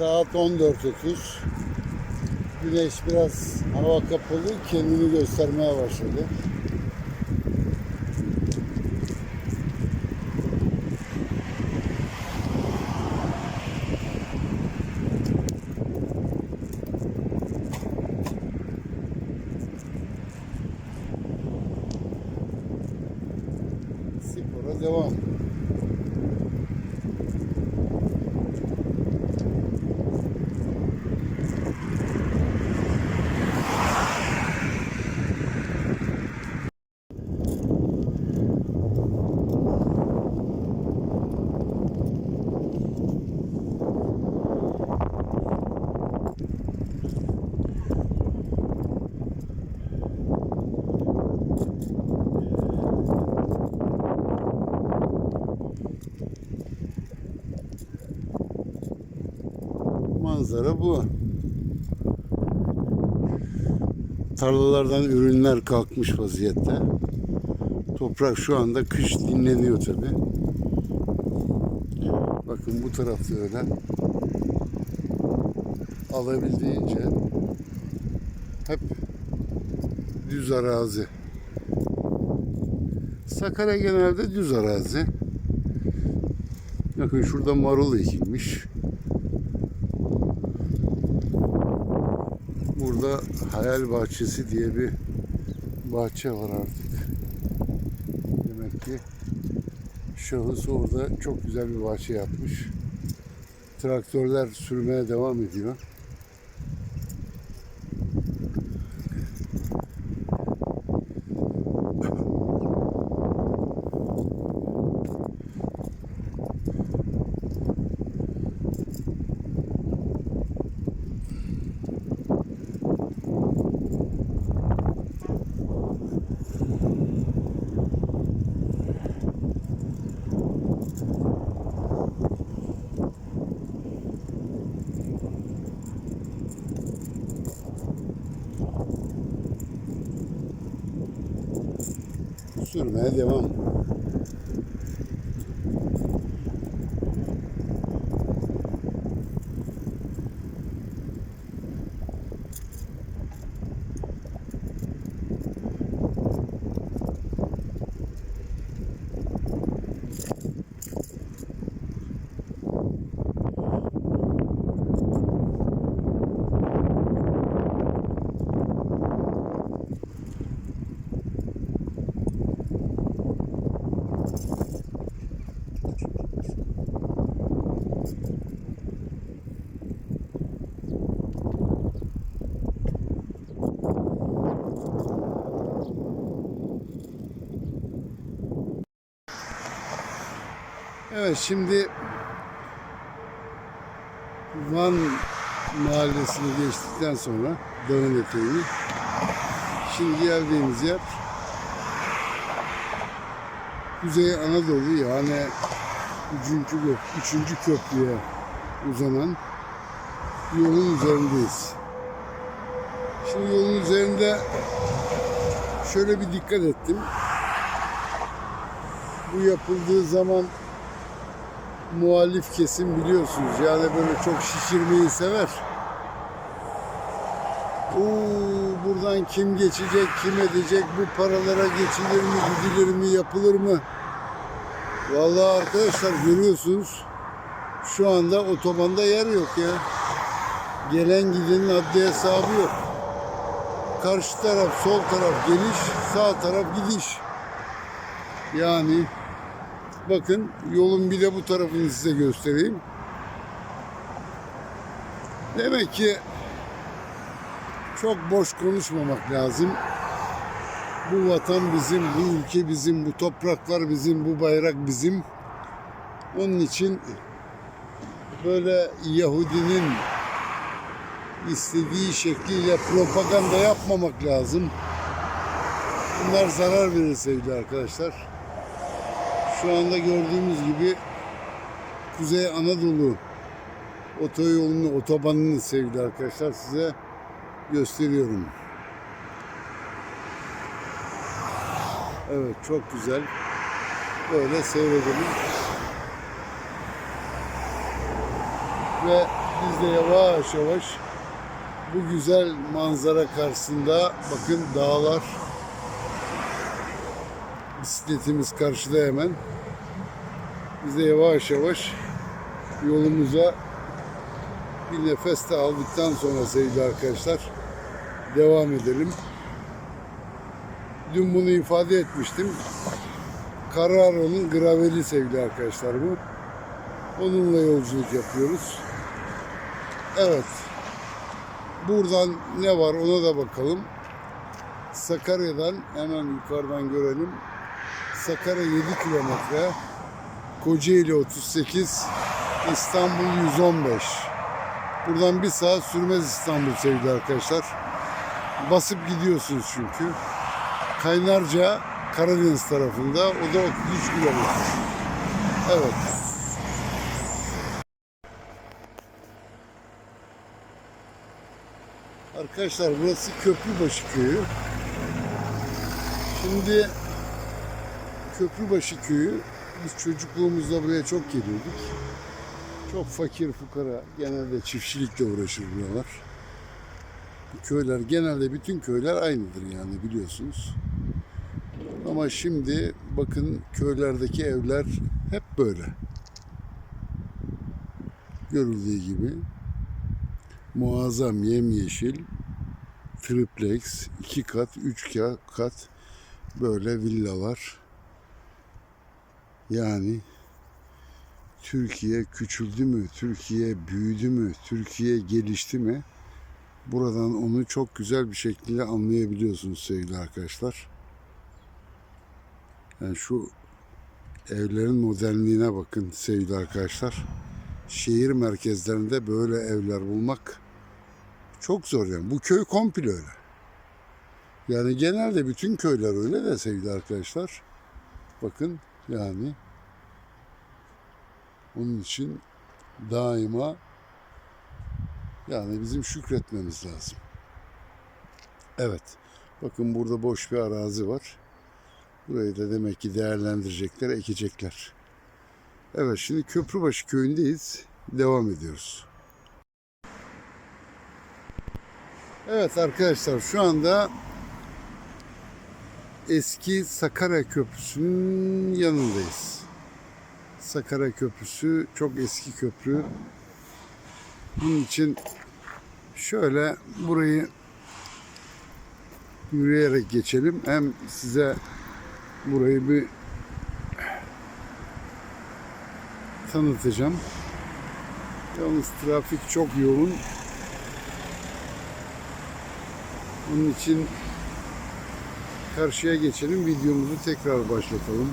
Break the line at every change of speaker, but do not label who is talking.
Saat 14.30. Güneş biraz hava kapalı kendini göstermeye başladı. Spora devam. Manzara bu. Tarlalardan ürünler kalkmış vaziyette. Toprak şu anda kış dinleniyor tabi. Bakın bu tarafta öyle. Alabildiğince hep düz arazi. Sakarya genelde düz arazi. Bakın şurada marul ekilmiş. Burada hayal bahçesi diye bir bahçe var artık. Demek ki şahıs orada çok güzel bir bahçe yapmış. Traktörler sürmeye devam ediyor. Sürmeye devam. Evet şimdi Van mahallesini geçtikten sonra dağın eteğini şimdi geldiğimiz yer Kuzey Anadolu yani üçüncü, köp- üçüncü köprüye uzanan yolun üzerindeyiz. Şimdi yolun üzerinde şöyle bir dikkat ettim. Bu yapıldığı zaman muhalif kesim biliyorsunuz. Yani böyle çok şişirmeyi sever. Oo, buradan kim geçecek, kim edecek, bu paralara geçilir mi, gidilir mi, yapılır mı? Vallahi arkadaşlar görüyorsunuz şu anda otobanda yer yok ya. Gelen gidenin adli hesabı yok. Karşı taraf, sol taraf geliş, sağ taraf gidiş. Yani Bakın yolun bir de bu tarafını size göstereyim. Demek ki çok boş konuşmamak lazım. Bu vatan bizim, bu ülke bizim, bu topraklar bizim, bu bayrak bizim. Onun için böyle Yahudinin istediği şekliyle propaganda yapmamak lazım. Bunlar zarar verir sevgili arkadaşlar. Şu anda gördüğümüz gibi Kuzey Anadolu otoyolunu, otobanını sevgili arkadaşlar size gösteriyorum. Evet çok güzel. Böyle seyredelim. Ve biz de yavaş yavaş bu güzel manzara karşısında bakın dağlar bisikletimiz karşıda hemen. Biz de yavaş yavaş yolumuza bir nefes de aldıktan sonra sevgili arkadaşlar devam edelim. Dün bunu ifade etmiştim. Carraro'nun graveli sevgili arkadaşlar bu. Onunla yolculuk yapıyoruz. Evet. Buradan ne var ona da bakalım. Sakarya'dan hemen yukarıdan görelim. Sakarya 7 kilometre. Kocaeli 38. İstanbul 115. Buradan bir saat sürmez İstanbul sevgili arkadaşlar. Basıp gidiyorsunuz çünkü. Kaynarca Karadeniz tarafında. O da 33 kilometre. Evet. Arkadaşlar burası Köprübaşı köyü. Şimdi Köprübaşı köyü biz çocukluğumuzda buraya çok geliyorduk. Çok fakir fukara genelde çiftçilikle uğraşır buralar. Bu köyler genelde bütün köyler aynıdır yani biliyorsunuz. Ama şimdi bakın köylerdeki evler hep böyle. Görüldüğü gibi muazzam yemyeşil triplex, iki kat, üç kat böyle villalar. Yani Türkiye küçüldü mü, Türkiye büyüdü mü, Türkiye gelişti mi? Buradan onu çok güzel bir şekilde anlayabiliyorsunuz sevgili arkadaşlar. Yani şu evlerin modernliğine bakın sevgili arkadaşlar. Şehir merkezlerinde böyle evler bulmak çok zor yani. Bu köy komple öyle. Yani genelde bütün köyler öyle de sevgili arkadaşlar. Bakın yani onun için daima yani bizim şükretmemiz lazım. Evet. Bakın burada boş bir arazi var. Burayı da demek ki değerlendirecekler, ekecekler. Evet şimdi Köprübaşı köyündeyiz. Devam ediyoruz. Evet arkadaşlar şu anda eski Sakarya Köprüsü'nün yanındayız. Sakarya Köprüsü çok eski köprü. Bunun için şöyle burayı yürüyerek geçelim. Hem size burayı bir tanıtacağım. Yalnız trafik çok yoğun. Onun için karşıya geçelim. Videomuzu tekrar başlatalım.